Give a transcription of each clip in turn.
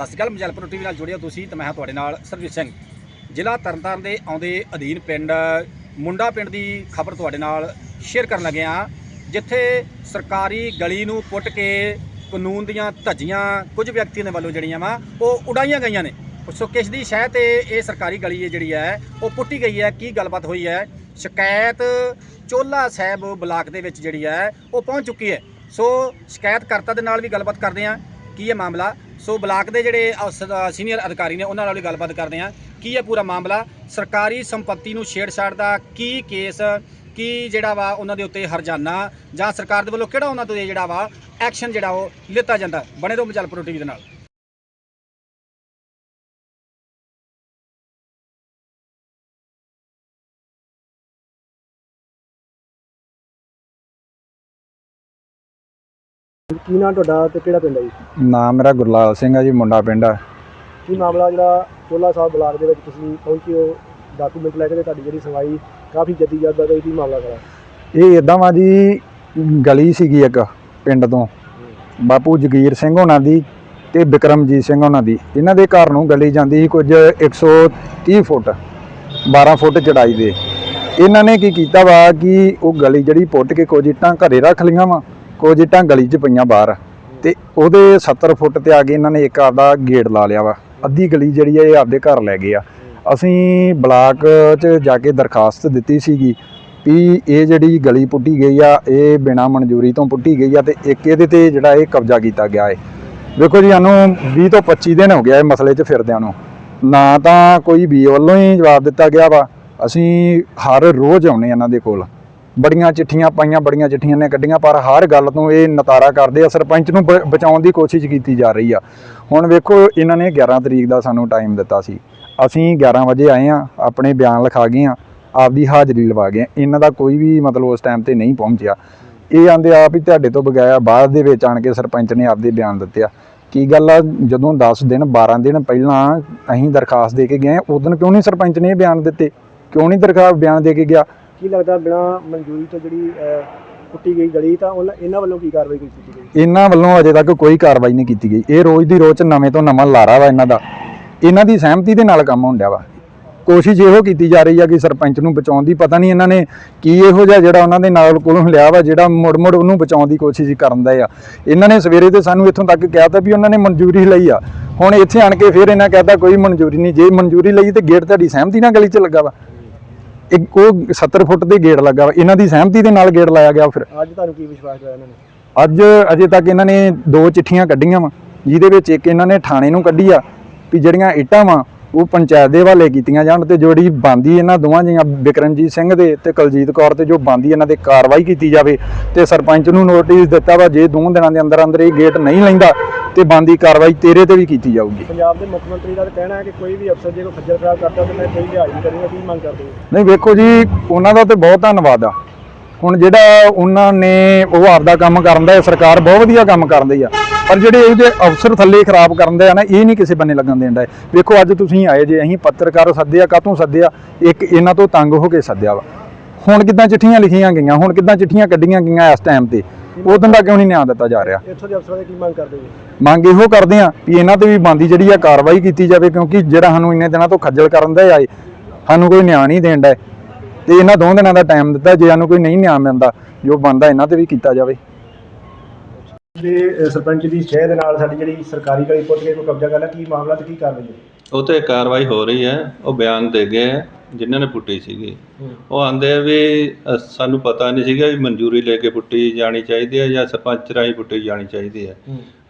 ਸਤਿ ਸ਼੍ਰੀ ਅਕਾਲ ਮਜਲਪੁਰ ਟੀਵੀ ਨਾਲ ਜੁੜਿਆ ਤੁਸੀਂ ਤੇ ਮੈਂ ਹਾਂ ਤੁਹਾਡੇ ਨਾਲ ਸਰਜੀਤ ਸਿੰਘ। ਜ਼ਿਲ੍ਹਾ ਤਰਨਤਾਰਨ ਦੇ ਆਉਂਦੇ ਅਧੀਨ ਪਿੰਡ, ਮੁੰਡਾ ਪਿੰਡ ਦੀ ਖਬਰ ਤੁਹਾਡੇ ਨਾਲ ਸ਼ੇਅਰ ਕਰਨ ਲੱਗੇ ਹਾਂ, ਜਿੱਥੇ ਸਰਕਾਰੀ ਗਲੀ ਨੂੰ ਪੁੱਟ ਕੇ ਕਾਨੂੰਨ ਦੀਆਂ ਧੱਜੀਆਂ ਕੁਝ ਵਿਅਕਤੀਆਂ ਦੇ ਵੱਲੋਂ ਜਿਹੜੀਆਂ ਵਾ, ਉਹ ਉਡਾਈਆਂ ਗਈਆਂ ਨੇ। ਸੋ ਕਿਸ ਦੀ ਸ਼ਹਿ ਤੇ ਇਹ ਸਰਕਾਰੀ ਗਲੀ ਹੈ ਜਿਹੜੀ ਹੈ, ਉਹ ਪੁੱਟੀ ਗਈ ਹੈ। ਕੀ ਗੱਲਬਾਤ ਹੋਈ ਹੈ? ਸ਼ਿਕਾਇਤ ਚੋਲਾ ਸਾਹਿਬ ਬਲਾਕ ਦੇ ਵਿੱਚ ਜਿਹੜੀ ਹੈ, ਉਹ ਪਹੁੰਚ ਚੁੱਕੀ ਹੈ। ਸੋ ਸ਼ਿਕਾਇਤਕਰਤਾ ਦੇ ਨਾਲ ਵੀ ਗੱਲਬਾਤ ਕਰਦੇ ਹਾਂ। ਕੀ ਹੈ ਮਾਮਲਾ? ਸੋ ਬਲਾਕ ਦੇ ਜਿਹੜੇ ਸੀਨੀਅਰ ਅਧਿਕਾਰੀ ਨੇ, ਉਹਨਾਂ ਨਾਲ ਵੀ ਗੱਲਬਾਤ ਕਰਦੇ ਹਾਂ। ਕੀ ਹੈ ਪੂਰਾ ਮਾਮਲਾ? ਸਰਕਾਰੀ ਸੰਪਤੀ ਨੂੰ ਛੇੜਛਾੜ ਦਾ ਕੀ ਕੇਸ? ਕੀ ਜਿਹੜਾ ਵਾ ਉਹਨਾਂ ਦੇ ਉੱਤੇ ਹਰਜਾਨਾ? ਜਾਂ ਸਰਕਾਰ ਦੇ ਵੱਲੋਂ ਕਿਹੜਾ ਉਹਨਾਂ ਤੋਂ ਜਿਹੜਾ ਵਾ ਐਕਸ਼ਨ ਜਿਹੜਾ ਉਹ ਲਿੱਤਾ ਜਾਂਦਾ? ਬਣੇ ਰਹੋ ਮਜਲਪੁਰ ਟੀਵੀ ਦੇ ਨਾਲ। ਕੀ ਨਾਂ ਤੁਹਾਡਾ ਤੇ ਕਿਹੜਾ ਪਿੰਡ ਹੈ ਜੀ? ਨਾਮ ਮੇਰਾ ਗੁਰਲਾਲ ਸਿੰਘ ਹੈ ਜੀ ਮੁੰਡਾ ਪਿੰਡ ਆ। ਕੀ ਮਾਮਲਾ ਜਿਹੜਾ ਚੋਲਾ ਸਾਹਿਬ ਬਲਾਕ ਦੇ ਵਿੱਚ ਤੁਸੀਂ ਪਹੁੰਚੇ ਹੋ? ਡਾਕੂਮੈਂਟ ਲੈ ਕੇ ਤੇ ਤੁਹਾਡੀ ਜਿਹੜੀ ਸੁਣਵਾਈ ਕਾਫੀ ਜੱਦੀ ਜੱਦ ਦਾ ਕੀ ਮਾਮਲਾ ਕਰਾ? ਇਹ ਇਦਾਂ ਵਾ ਜੀ ਗਲੀ ਸੀਗੀ ਇੱਕ ਪਿੰਡ ਤੋਂ। ਬਾਪੂ ਜਗੀਰ ਸਿੰਘ ਹੋਣਾ ਦੀ ਤੇ ਬਿਕਰਮਜੀਤ ਸਿੰਘ ਹੋਣਾ ਦੀ। ਇਹਨਾਂ ਦੇ ਘਰ ਨੂੰ ਗਲੀ ਜਾਂਦੀ ਸੀ ਕੁਝ 130 ਫੁੱਟ 12 ਫੁੱਟ ਚੜਾਈ ਦੇ। ਇਹਨਾਂ ਨੇ ਕੀ ਕੀਤਾ ਵਾ ਕਿ ਉਹ ਗਲੀ ਜਿਹੜੀ ਪੁੱਟ ਕੇ ਕੁਝ ਇੱਟਾਂ ਘਰੇ ਰੱਖ ਲਈਆਂ ਵਾ। ਕੁਝ ਇੱਟਾਂ ਗਲੀ 'ਚ ਪਈਆਂ ਬਾਹਰ ਤੇ ਉਹਦੇ 70 ਫੁੱਟ ਤੇ ਆ ਕੇ ਇਹਨਾਂ ਨੇ ਇੱਕ ਆਪਦਾ ਗੇਟ ਲਾ ਲਿਆ ਵਾ। ਅੱਧੀ ਗਲੀ ਜਿਹੜੀ ਆ, ਇਹ ਆਪਦੇ ਘਰ ਲੈ ਗਏ ਆ। ਅਸੀਂ ਬਲਾਕ 'ਚ ਜਾ ਕੇ ਦਰਖਾਸਤ ਦਿੱਤੀ ਸੀਗੀ ਵੀ ਇਹ ਜਿਹੜੀ ਗਲੀ ਪੁੱਟੀ ਗਈ ਆ, ਇਹ ਬਿਨਾ ਮਨਜ਼ੂਰੀ ਤੋਂ ਪੁੱਟੀ ਗਈ ਆ ਤੇ ਇੱਕ ਇਹਦੇ ਤੇ ਜਿਹੜਾ ਇਹ ਕਬਜ਼ਾ ਕੀਤਾ ਗਿਆ ਹੈ ਵੇਖੋ ਜੀ, ਸਾਨੂੰ 20 ਤੋਂ 25 ਦਿਨ ਹੋ ਗਿਆ ਇਹ ਮਸਲੇ 'ਚ ਫਿਰਦਿਆਂ ਨੂੰ। ਨਾ ਤਾਂ ਕੋਈ ਵੀ ਵੱਲੋਂ ਹੀ ਜਵਾਬ ਦਿੱਤਾ ਗਿਆ ਵਾ। ਅਸੀਂ ਹਰ ਰੋਜ਼ ਆਉਨੇ ਇਹਨਾਂ ਦੇ ਕੋਲ। ਬੜੀਆਂ ਚਿੱਠੀਆਂ ਪਾਈਆਂ, ਬੜੀਆਂ ਚਿੱਠੀਆਂ ਨੇ ਕੱਢੀਆਂ, ਪਰ ਹਰ ਗੱਲ ਤੋਂ ਇਹ ਨਤਾਰਾ ਕਰਦੇ ਆ, ਸਰਪੰਚ ਨੂੰ ਬ- ਬਚਾਉਣ ਦੀ ਕੋਸ਼ਿਸ਼ ਕੀਤੀ ਜਾ ਰਹੀ ਆ। ਹੁਣ ਵੇਖੋ, ਇਹਨਾਂ ਨੇ 11 ਤਰੀਕ ਦਾ ਸਾਨੂੰ ਟਾਈਮ ਦਿੱਤਾ ਸੀ। ਅਸੀਂ 11 ਵਜੇ ਆਏ ਆ, ਆਪਣੇ ਬਿਆਨ ਲਿਖਾ ਗਏ ਆ, ਆਪਦੀ ਹਾਜ਼ਰੀ ਲਵਾ ਗਏ ਇਹਨਾਂ ਦਾ ਕੋਈ ਵੀ ਮਤਲਬ ਉਸ ਟਾਈਮ ਤੇ ਨਹੀਂ ਪਹੁੰਚਿਆ। ਇਹ ਆਂਦੇ ਆ ਵੀ ਤੁਹਾਡੇ ਤੋਂ ਬਗਾਇਆ ਬਾਅਦ ਦੇ ਵਿੱਚ ਆਣ ਕੇ ਸਰਪੰਚ ਨੇ ਆਪਦੇ ਬਿਆਨ ਦਿੱਤੇ ਆ। ਕੀ ਗੱਲ ਆ, ਜਦੋਂ 10 ਦਿਨ 12 ਦਿਨ ਪਹਿਲਾਂ ਅਸੀਂ ਦਰਖਾਸਤ ਦੇ ਕੇ ਗਏ ਉਦੋਂ ਕਿਉਂ ਨਹੀਂ ਸਰਪੰਚ ਨੇ ਬਿਆਨ ਦਿੱਤੇ? ਕਿਉਂ ਨਹੀਂ ਦਰਖਾਸਤ ਬਿਆਨ ਦੇ ਕੇ ਗਿਆ? ਕੀ ਲੱਗਦਾ ਬਿਨਾ ਮਨਜ਼ੂਰੀ ਤੋਂ ਜਿਹੜੀ ਪੁੱਟੀ ਗਈ ਗਲੀ, ਤਾਂ ਉਹਨਾਂ ਇਹਨਾਂ ਵੱਲੋਂ ਕੀ ਕਾਰਵਾਈ ਕੀਤੀ ਗਈ? ਇਹਨਾਂ ਵੱਲੋਂ ਅਜੇ ਤੱਕ ਕੋਈ ਕਾਰਵਾਈ ਨਹੀਂ ਕੀਤੀ ਗਈ। ਇਹ ਰੋਜ਼ ਦੀ ਰੋਜ਼ ਨਵੇਂ ਤੋਂ ਨਵਾਂ ਲਾਰਾ ਵਾ ਇਹਨਾਂ ਦਾ। ਇਹਨਾਂ ਦੀ ਸਹਿਮਤੀ ਦੇ ਨਾਲ ਕੰਮ ਹੁੰਦਾ ਵਾ। ਕੋਸ਼ਿਸ਼ ਇਹੋ ਕੀਤੀ ਜਾ ਰਹੀ ਆ ਕਿ ਸਰਪੰਚ ਨੂੰ ਬਚਾਉਣ ਦੀ, ਪਤਾ ਨਹੀਂ ਇਹਨਾਂ ਨੇ ਕੀ ਇਹੋ ਜਿਹਾ ਜਿਹੜਾ ਉਹਨਾਂ ਦੇ ਨਾਲ ਕੋਲੋਂ ਲਿਆ ਵਾ, ਜਿਹੜਾ ਮੁੜ ਮੁੜ ਉਹਨੂੰ ਬਚਾਉਣ ਦੀ ਕੋਸ਼ਿਸ਼ ਕਰਦਾ ਆ। ਇਹਨਾਂ ਨੇ ਸਵੇਰੇ ਤੇ ਸਾਨੂੰ ਇੱਥੋਂ ਤੱਕ ਕਿਹਾ ਤਾਂ ਵੀ ਉਹਨਾਂ ਨੇ ਮਨਜ਼ੂਰੀ ਲਈ ਆ। ਹੁਣ ਇੱਥੇ ਆਣ ਕੇ ਫਿਰ ਇਹਨਾਂ ਕਹਿੰਦਾ ਕੋਈ ਮਨਜ਼ੂਰੀ ਨਹੀਂ। ਜੇ ਮਨਜ਼ੂਰੀ ਲਈ ਤੇ ਗੇਟ ਤੁਹਾਡੀ ਸਹਿਮਤੀ ਨਾਲ ਗਲੀ 'ਚ ਲੱਗਾ ਵਾ। ਇੱਕ ਉਹ 70 ਫੁੱਟ ਦੇ ਗੇਟ ਲੱਗਾ ਵਾ। ਇਹਨਾਂ ਦੀ ਸਹਿਮਤੀ ਦੇ ਨਾਲ ਗੇਟ ਲਾਇਆ ਗਿਆ ਫਿਰ। ਅੱਜ ਤੁਹਾਨੂੰ ਕੀ ਵਿਸ਼ਵਾਸ ਹੋਇਆ ਇਹਨਾਂ ਨੇ? ਅੱਜ ਅਜੇ ਤੱਕ ਇਹਨਾਂ ਨੇ ਦੋ ਚਿੱਠੀਆਂ ਕੱਢੀਆਂ ਵਾ ਜਿਹਦੇ ਵਿੱਚ ਇੱਕ ਇਹਨਾਂ ਨੇ ਥਾਣੇ ਨੂੰ ਕੱਢੀ ਆ ਵੀ ਜਿਹੜੀਆਂ ਇੱਟਾਂ ਵਾ ਉਹ ਪੰਚਾਇਤ ਦੇ ਹਵਾਲੇ ਕੀਤੀਆਂ ਜਾਣ ਤੇ ਜਿਹੜੀ ਬੰਦੀ ਇਹਨਾਂ ਦੋਵਾਂ ਜੀਆਂ ਬਿਕਰਮਜੀਤ ਸਿੰਘ ਦੇ ਤੇ ਕੁਲਜੀਤ ਕੌਰ ਤੇ ਜੋ ਬੰਦੀ ਇਹਨਾਂ ਦੇ ਕਾਰਵਾਈ ਕੀਤੀ ਜਾਵੇ ਤੇ ਸਰਪੰਚ ਨੂੰ ਨੋਟਿਸ ਦਿੱਤਾ ਵਾ ਜੇ ਦੋ ਦਿਨਾਂ ਦੇ ਅੰਦਰ ਅੰਦਰ ਇਹ ਗੇਟ ਨਹੀਂ ਲੈਂਦਾ ਤੇ ਬੰਦੀ ਕਾਰਵਾਈ ਤੇਰੇ ਤੇ ਵੀ ਕੀਤੀ ਜਾਊਗੀ। ਪੰਜਾਬ ਦੇ ਮੁੱਖ ਮੰਤਰੀ ਦਾ ਕਹਿਣਾ ਹੈ ਕਿ ਕੋਈ ਵੀ ਅਫਸਰ ਜੇ ਕੋਈ ਖੱਜਲ ਖਰਾਬ ਕਰਦਾ ਤਾਂ ਮੈਂ ਕੋਈ ਲਿਹਾਜ਼ ਨਹੀਂ ਕਰੂੰਗਾ ਕੀ ਮੰਗ ਕਰਦੇ ਹੋ। ਨਹੀਂ ਵੇਖੋ ਜੀ ਉਹਨਾਂ ਦਾ ਤੇ ਬਹੁਤ ਧੰਨਵਾਦ ਆ। ਹੁਣ ਜਿਹੜਾ ਉਹਨਾਂ ਨੇ ਉਹ ਆਪਦਾ ਕੰਮ ਕਰਨ ਦਾ ਸਰਕਾਰ ਬਹੁਤ ਵਧੀਆ ਕੰਮ ਕਰਦੀ ਆ। ਪਰ ਜਿਹੜੇ ਇਹ ਜਿਹੇ ਅਫਸਰ ਥੱਲੇ ਖਰਾਬ ਕਰਨ ਦੇ ਆ ਨਾ ਇਹ ਨਹੀਂ ਕਿਸੇ ਬੰਨੇ ਲੱਗਣ ਦੇਂਦਾ ਵੇਖੋ ਅੱਜ ਤੁਸੀਂ ਆਏ ਜੇ ਅਸੀਂ ਪੱਤਰਕਾਰ ਸੱਦਿਆ ਕਾਹਤੋਂ ਸੱਦਿਆ? ਇੱਕ ਇਹਨਾਂ ਤੋਂ ਤੰਗ ਹੋ ਕੇ ਸੱਦਿਆ ਵਾ। ਹੁਣ ਕਿੱਦਾਂ ਚਿੱਠੀਆਂ ਲਿਖੀਆਂ ਗਈਆਂ ਹੁਣ ਕਿੱਦਾਂ ਚਿੱਠੀਆਂ ਕੱਢੀਆਂ ਗਈਆਂ ਇਸ ਟਾਈਮ ਤੇ? ਉਦੋਂ ਦਾ ਕਿਉਂ ਨਹੀਂ ਨਿਆਂ ਦਿੱਤਾ ਜਾ ਰਿਹਾ? ਇੱਥੋਂ ਦੇ ਅਫਸਰਾਂ ਦੀ ਕੀ ਮੰਗ ਕਰਦੇ ਹੋ? ਮੰਗ ਇਹੋ ਕਰਦੇ ਆ ਵੀ ਇਹਨਾਂ ਤੇ ਵੀ ਬੰਦੀ ਜਿਹੜੀ ਆ ਕਾਰਵਾਈ ਕੀਤੀ ਜਾਵੇ ਕਿਉਂਕਿ ਜਿਹੜਾ ਸਾਨੂੰ ਇੰਨੇ ਦਿਨਾਂ ਤੋਂ ਖੱਜਲ ਕਰਨ ਦੇ ਆਏ ਸਾਨੂੰ ਕੋਈ ਨਿਆਂ ਨਹੀਂ ਦੇਣ ਦਾ ਤੇ ਇਹਨਾਂ ਦੋ ਦਿਨਾਂ ਦਾ ਟਾਈਮ ਦਿੱਤਾ ਜੇ ਸਾਨੂੰ ਕੋਈ ਨਹੀਂ ਨਿਆਂ ਮਿਲਦਾ ਜੋ ਬੰਦਾ ਇਹਨਾਂ ਤੇ ਵੀ ਕੀਤਾ ਜਾਵੇ। ਦੇ ਸਰਪੰਚ ਦੀ ਸ਼ਹਿ ਦੇ ਨਾਲ ਸਾਡੀ ਜਿਹੜੀ ਸਰਕਾਰੀ ਗਲੀ ਪੁੱਟ ਕੇ ਕੋਈ ਕਬਜ਼ਾ ਕਰ ਲਿਆ ਕੀ ਮਾਮਲਾ ਤੇ ਕੀ ਕਾਰਵਾਈ ਹੈ? ਉਹ ਤੇ ਕਾਰਵਾਈ ਹੋ ਰਹੀ ਹੈ ਉਹ ਬਿਆਨ ਦੇ ਗਏ ਹੈ। ਜਿਨ੍ਹਾਂ ਨੇ ਪੁੱਟੀ ਸੀਗੀ। ਉਹ ਆਂਦੇ ਆ ਵੀ ਅ, ਸਾਨੂੰ ਪਤਾ ਨਹੀਂ ਸੀਗਾ ਵੀ ਮਨਜ਼ੂਰੀ ਲੈ ਕੇ ਪੁੱਟੀ ਜਾਣੀ ਚਾਹੀਦੀ ਹੈ ਜਾਂ ਸਰਪੰਚ ਰਾਹੀਂ ਪੁੱਟੀ ਜਾਣੀ ਚਾਹੀਦੀ ਹੈ।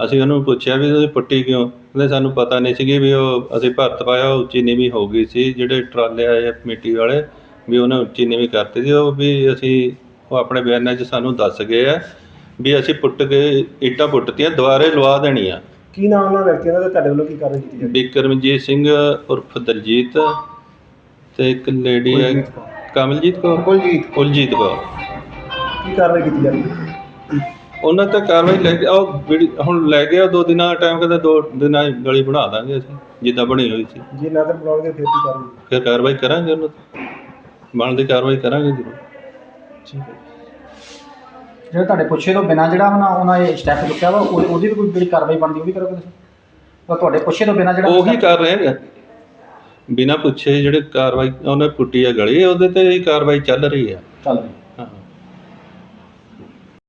ਅਸੀਂ ਉਹਨੂੰ ਪੁੱਛਿਆ ਵੀ ਤੁਸੀਂ ਪੁੱਟੀ ਕਿਉਂ? ਕਹਿੰਦੇ ਸਾਨੂੰ ਪਤਾ ਨਹੀਂ ਸੀਗੀ ਵੀ ਉਹ ਅਸੀਂ ਭਰਤ ਪਾਇਆ ਉਹ ਉੱਚੀ ਨੀਵੀਂ ਹੋ ਗਈ ਸੀ ਜਿਹੜੇ ਟਰਾਲੇ ਆਏ ਆ ਮਿੱਟੀ ਵਾਲੇ ਵੀ ਉਹਨੇ ਉੱਚੀ ਨੀਵੀਂ ਕਰਤੀ ਸੀ। ਉਹ ਵੀ ਅਸੀਂ ਉਹ ਆਪਣੇ ਬਿਆਨਾਂ 'ਚ ਸਾਨੂੰ ਦੱਸ ਗਏ ਆ ਵੀ ਅਸੀਂ ਪੁੱਟ ਕੇ ਇੱਟਾਂ ਪੁੱਟਤੀਆਂ ਦੁਬਾਰੇ ਲਵਾ ਦੇਣੀਆਂ। ਕੀ ਨਾਮ ਉਹਨਾਂ ਵਿਅਕਤੀਆਂ ਦਾ ਤੇ ਤੁਹਾਡੇ ਵੱਲੋਂ ਕੀ ਕਾਰਵਾਈ ਕੀਤੀ ਜਾਵੇ ਬਿਕਰਮਜੀਤ ਸਿੰਘ ਉਰਫ ਦਲਜੀਤ ਤੇ ਇੱਕ ਲੇਡੀ ਹੈ ਕਮਲਜੀਤ ਕੌਰ? ਕੁਲਜੀਤ ਕੁਲਜੀਤ ਕੌਰ। ਕੀ ਕਾਰਵਾਈ ਕੀਤੀ ਜਾਵੇ ਉਹਨਾਂ ਤੇ ਕਾਰਵਾਈ ਲੈ ਕੇ ਉਹ ਜਿਹੜੀ- ਹੁਣ ਲੈ ਗਿਆ ਦੋ ਦਿਨਾਂ ਦਾ ਟਾਈਮ ਕਹਿੰਦਾ ਦੋ ਦਿਨਾਂ 'ਚ ਗਲੀ ਬਣਾ ਦਾਂਗੇ ਅਸੀਂ ਜਿੱਦਾਂ ਬਣੀ ਹੋਈ ਸੀ। ਜੇ ਨਾ ਤਾਂ ਬਣਾਉਣਗੇ ਫਿਰ ਕੀ ਕਾਰਵਾਈ ਫਿਰ ਕਾਰਵਾਈ ਕਰਾਂਗੇ ਉਹਨਾਂ ਤੇ। ਬਣਦੀ ਕਾਰਵਾਈ ਕਰਾਂਗੇ ਜ਼ਰੂਰ। ਠੀਕ ਹੈ ਜਿਹੜਾ ਤੁਹਾਡੇ ਪੁੱਛੇ ਤੋਂ ਬਿਨਾ ਜਿਹੜਾ ਉਹਨਾਂ ਉਹਨਾਂ ਇਹ ਸਟੈਪ ਚੁੱਕਿਆ ਵਾ ਉਹ- ਉਹਦੀ ਵੀ ਕੋਈ ਜਿਹੜੀ ਕਾਰਵਾਈ ਬਣਦੀ ਉਹ ਵੀ ਕਰੋਗੇ ਤੁਸੀਂ? ਤਾਂ ਤੁਹਾਡੇ ਪੁੱਛੇ ਤੋਂ ਬਿਨਾਂ ਜਿਹੜਾ ਉਹੀ ਕਰ ਰਹੇ ਆ ਬਿਨਾਂ ਪੁੱਛੇ ਜਿਹੜੇ ਕਾਰਵਾਈ, ਉਹਨੇ ਪੁੱਟੀ ਆ ਗਲੀ, ਉਹਦੇ ਤੇ ਹੀ ਕਾਰਵਾਈ ਚੱਲ ਰਹੀ ਆ। ਚੱਲ ਰਹੀ